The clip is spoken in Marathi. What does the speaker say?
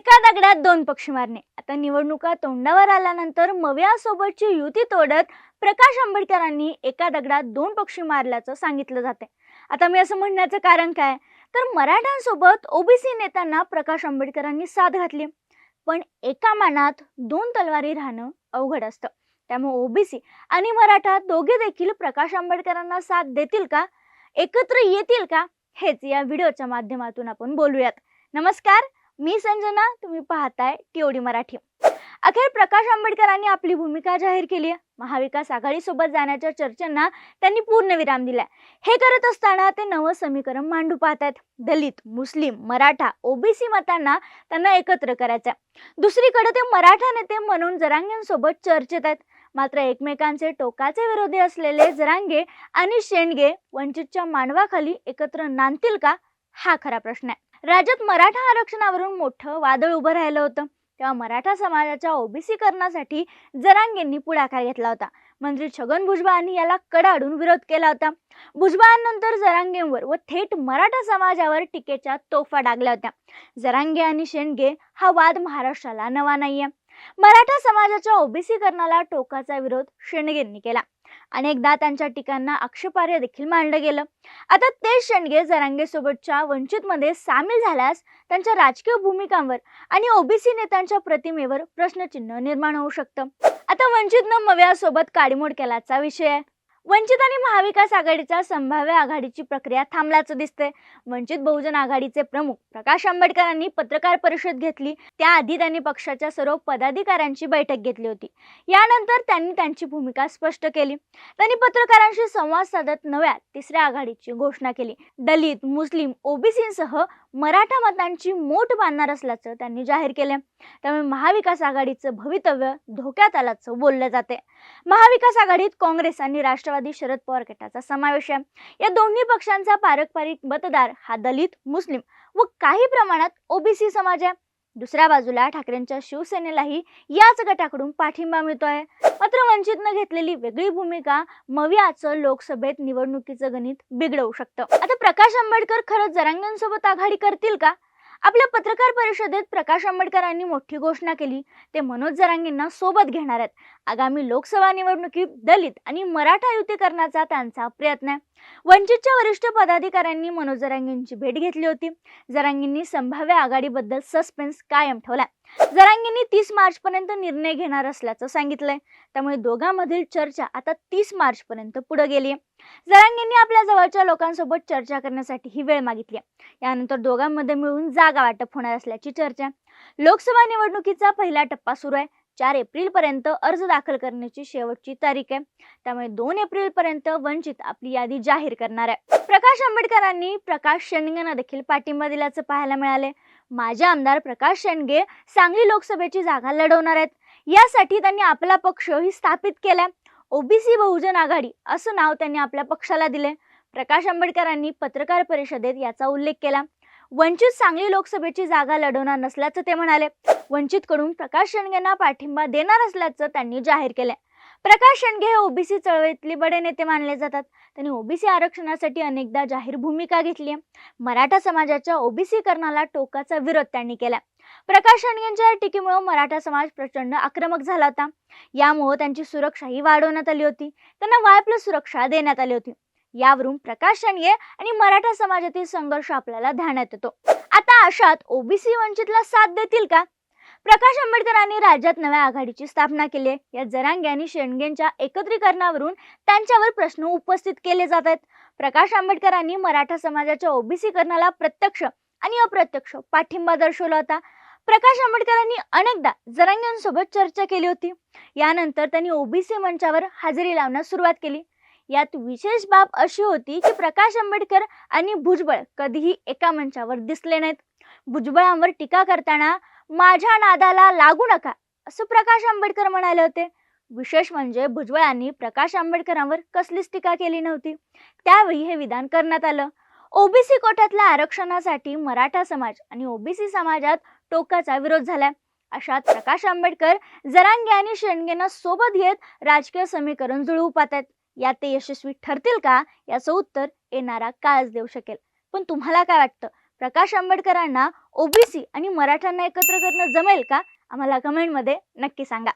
एका दगडात दोन पक्षी मारणे. आता निवडणुका तोंडावर आल्यानंतर मव्यासोबतची युती तोडत प्रकाश आंबेडकरांनी एका दगडात दोन पक्षी मारल्याचं सांगितलं जाते आता मी असं म्हणण्याचं कारण काय? तर मराठ्यांसोबत ओबीसी नेत्यांना प्रकाश आंबेडकरांनी साथ घातली. पण एका मानात दोन तलवारी राहणं अवघड असतं. त्यामुळे ओबीसी आणि मराठा दोघे देखील प्रकाश आंबेडकरांना साथ देतील का? एकत्र येतील का? हेच या व्हिडिओच्या माध्यमातून आपण बोलूयात. नमस्कार मी संजना तुम्ही पाहताय टीओडी मराठी. अखेर प्रकाश आंबेडकरांनी आपली भूमिका जाहीर केली आहे. महाविकास आघाडीसोबत जाण्याच्या चर्चांना त्यांनी पूर्णविराम दिलाय. हे करत असताना ते नवं समीकरण मांडू पाहतात दलित मुस्लिम मराठा ओबीसी मतांना त्यांना एकत्र करायचं दुसरीकडे ते मराठा नेते म्हणून जरांगेंसोबत चर्चेत आहेत. मात्र एकमेकांचे टोकाचे विरोधी असलेले जरांगे आणि शेंडगे वंचितच्या मांडवाखाली एकत्र नांदतील का? हा खरा प्रश्न आहे. राज्यात मराठा आरक्षणावरून मोठं वादळ उभं राहिलं होतं. तेव्हा मराठा समाजाच्या ओबीसीकरणासाठी जरांगेंनी पुढाकार घेतला होता. मंत्री छगन भुजबळांनी याला कडाडून विरोध केला होता. भुजबळांनंतर जरांगेंवर व थेट मराठा समाजावर टीकेच्या तोफा डागल्या होत्या. जरांगे आणि शेंडगे हा वाद महाराष्ट्राला नवा नाहीये. मराठा समाजाच्या ओबीसीकरणाला टोकाचा विरोध शेंडगेंनी केला. अनेकदा त्यांच्या टीकांना आक्षेपार्ह देखील मांडलं गेलं. आता ते शेंडगे जरांगेसोबतच्या वंचितमध्ये सामील झाल्यास त्यांच्या राजकीय भूमिकांवर आणि ओबीसी नेत्यांच्या प्रतिमेवर प्रश्नचिन्ह निर्माण होऊ शकतं. आता वंचितनं मव्यासोबत काडीमोड केल्याचा विषय आहे. वंचित आणि महाविकास आघाडीच्या संभाव्य आघाडीची प्रक्रिया थांबल्याचं दिसतंय. वंचित बहुजन आघाडीचे प्रमुख प्रकाश आंबेडकरांनी पत्रकार परिषद घेतली. त्याआधी त्यांनी पक्षाच्या सर्व पदाधिकाऱ्यांची बैठक घेतली होती. यानंतर त्यांनी त्यांची भूमिका स्पष्ट केली. त्यांनी पत्रकारांशी संवाद साधत नव्या तिसऱ्या आघाडीची घोषणा केली. दलित मुस्लिम ओबीसीसह मराठा मतांची मोठ बांधणार असल्याचं त्यांनी जाहीर केले त्यामुळे महाविकास आघाडीचं भवितव्य धोक्यात आल्याचं बोललं जाते महाविकास आघाडीत काँग्रेस आणि राष्ट्रवादी शरद पवार गटाचा समावेश आहे. या दोन्ही पक्षांचा पारंपरिक मतदार हा दलित मुस्लिम व काही प्रमाणात ओबीसी समाज आहे. दुसऱ्या बाजूला ठाकरेंच्या शिवसेनेलाही याच गटाकडून पाठिंबा मिळतोय. मात्र वंचितनं घेतलेली वेगळी भूमिका मवियाचं लोकसभेत निवडणुकीचं गणित बिघडवू शकतं. आता प्रकाश आंबेडकर खरंच जरांगांसोबत आघाडी करतील का? आपल्या पत्रकार परिषदेत प्रकाश आंबेडकरांनी मोठी घोषणा केली. ते मनोज जरांगेंना सोबत घेणार आहेत. आगामी लोकसभा निवडणुकीत दलित आणि मराठा युती करण्याचा त्यांचा प्रयत्न आहे. वंचितच्या वरिष्ठ पदाधिकाऱ्यांनी मनोज जरांगेंची भेट घेतली होती. जरांगेंनी संभाव्य आघाडीबद्दल सस्पेन्स कायम ठेवला जरांगींनी तीस मार्च पर्यंत निर्णय घेणार असल्याचं सांगितलंय. त्यामुळे दोघांमधील चर्चा आता तीस मार्चपर्यंत पुढे गेली जरांगेंनी आपल्या जवळच्या लोकांसोबत चर्चा करण्यासाठी ही वेळ मागितली यानंतर दोघांमध्ये मिळून जागा वाटप होणार असल्याची चर्चा. लोकसभा निवडणुकीचा पहिला टप्पा सुरू आहे. चार एप्रिलपर्यंत अर्ज दाखल करण्याची शेवटची तारीख आहे. त्यामुळे दोन एप्रिलपर्यंत वंचित आपली यादी जाहीर करणार आहे. प्रकाश आंबेडकरांनी प्रकाश शेंडगेंना देखील पाठिंबा दिल्याचं पाहायला मिळाले माझे आमदार प्रकाश शेंडगे सांगली लोकसभेची जागा लढवणार आहेत. यासाठी त्यांनी आपला पक्ष ही स्थापित केलाय. ओबीसी बहुजन आघाडी असं नाव त्यांनी आपल्या पक्षाला दिले प्रकाश आंबेडकरांनी पत्रकार परिषदेत याचा उल्लेख केला. वंचित सांगली लोकसभेची जागा लढवणार नसल्याचं ते म्हणाले. वंचितकडून प्रकाश शेंडगेंना पाठिंबा देणार असल्याचं त्यांनी जाहीर केलंय. प्रकाश शेंडगे हे ओबीसी चळवळीतले बडे नेते मानले जातात. त्यांनी ओबीसी आरक्षणासाठी अनेकदा जाहीर भूमिका घेतली आहे मराठा समाजाच्या ओबीसीकरणाला टोकाचा विरोध त्यांनी केला प्रकाश शेंडगेंच्या टीकेमुळे मराठा समाज प्रचंड आक्रमक झाला होता. यामुळे त्यांची सुरक्षाही वाढवण्यात आली होती. त्यांना वाय प्लस सुरक्षा देण्यात आली होती. यावरून प्रकाश शेंडगे आणि मराठा समाजातील संघर्ष आपल्याला ध्यानात येतो. आता अशात ओबीसी वंचितला साथ देतील का? प्रकाश आंबेडकरांनी राज्यात नव्या आघाडीची स्थापना केली आहे. या जरांगे आणि शेणगेंच्या एकत्रीकरणावरून त्यांच्यावर प्रश्न उपस्थित केले जात आहेत. प्रकाश आंबेडकरांनी मराठा समाजाच्या ओबीसीकरणाला प्रत्यक्ष आणि अप्रत्यक्ष पाठिंबा दर्शवला होता. प्रकाश आंबेडकरांनी अनेकदा जरांग्यांसोबत चर्चा केली होती. यानंतर त्यांनी ओबीसी मंचावर हजेरी लावण्यास सुरुवात केली. यात विशेष बाब अशी होती की प्रकाश आंबेडकर आणि भुजबळ कधीही एका मंचावर दिसले नाहीत. भुजबळांवर टीका करताना माझ्या नादाला लागू नका असं प्रकाश आंबेडकर म्हणाले होते. विशेष म्हणजे भुजबळांनी प्रकाश आंबेडकरांवर कसलीच टीका केली नव्हती. त्यावेळी हे विधान करण्यात आलं. ओबीसी कोट्यातल्या आरक्षणासाठी मराठा समाज आणि ओबीसी समाजात टोकाचा विरोध झालाय अशात प्रकाश आंबेडकर जरांगे आणि शेंडगेंना सोबत घेत राजकीय समीकरण जुळवू पाहतात यात ते यशस्वी ठरतील का? याचं उत्तर येणारा काळच देऊ शकेल. पण तुम्हाला काय वाटतं? प्रकाश आंबेडकरांना ओबीसी आणि मराठ्यांना एकत्र करणं जमेल का? आम्हाला कमेंटमध्ये नक्की सांगा.